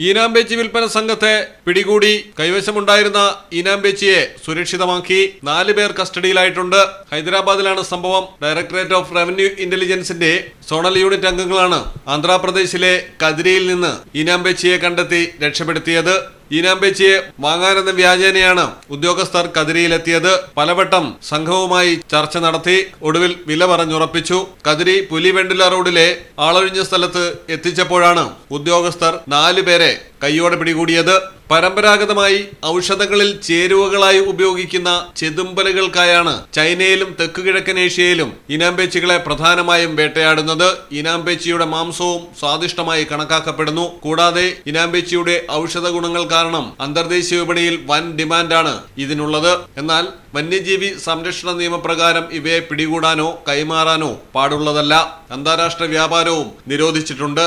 ഈനാമ്പേച്ചി വിൽപ്പന സംഘത്തെ പിടികൂടി കൈവശമുണ്ടായിരുന്ന ഈനാമ്പേച്ചിയെ സുരക്ഷിതമാക്കി നാല് പേർ കസ്റ്റഡിയിലായിട്ടുണ്ട്. ഹൈദരാബാദിലാണ് സംഭവം. ഡയറക്ടറേറ്റ് ഓഫ് റവന്യൂ ഇന്റലിജൻസിന്റെ സോണൽ യൂണിറ്റ് അംഗങ്ങളാണ് ആന്ധ്രാപ്രദേശിലെ കതിരിയിൽ നിന്ന് ഈനാമ്പേച്ചിയെ കണ്ടെത്തി രക്ഷപ്പെടുത്തിയത്. ഈനാമ്പേച്ചിയെ വാങ്ങാനെന്ന വ്യാജേനയാണ് ഉദ്യോഗസ്ഥർ കതിരിയിലെത്തിയത്. പലവട്ടം സംഘവുമായി ചർച്ച നടത്തി ഒടുവിൽ വില പറഞ്ഞുറപ്പിച്ചു. കതിരി പുലിവെണ്ടില റോഡിലെ ആളൊഴിഞ്ഞ സ്ഥലത്ത് എത്തിച്ചപ്പോഴാണ് ഉദ്യോഗസ്ഥർ നാലുപേരെ കൈയോടെ പിടികൂടിയത്. പരമ്പരാഗതമായി ഔഷധങ്ങളിൽ ചേരുവകളായി ഉപയോഗിക്കുന്ന ചെതുമ്പലുകൾക്കായാണ് ചൈനയിലും തെക്കുകിഴക്കൻ ഏഷ്യയിലും ഇനാമ്പേച്ചികളെ പ്രധാനമായും വേട്ടയാടുന്നത്. ഇനാമ്പേച്ചിയുടെ മാംസവും സ്വാദിഷ്ടമായി കണക്കാക്കപ്പെടുന്നു. കൂടാതെ ഇനാമ്പേച്ചിയുടെ ഔഷധ ഗുണങ്ങൾ കാരണം അന്തർദേശീയ വിപണിയിൽ വൻ ഡിമാൻഡാണ് ഇതിനുള്ളത്. എന്നാൽ വന്യജീവി സംരക്ഷണ നിയമപ്രകാരം ഇവയെ പിടികൂടാനോ കൈമാറാനോ പാടുള്ളതല്ല. അന്താരാഷ്ട്ര വ്യാപാരവും നിരോധിച്ചിട്ടുണ്ട്.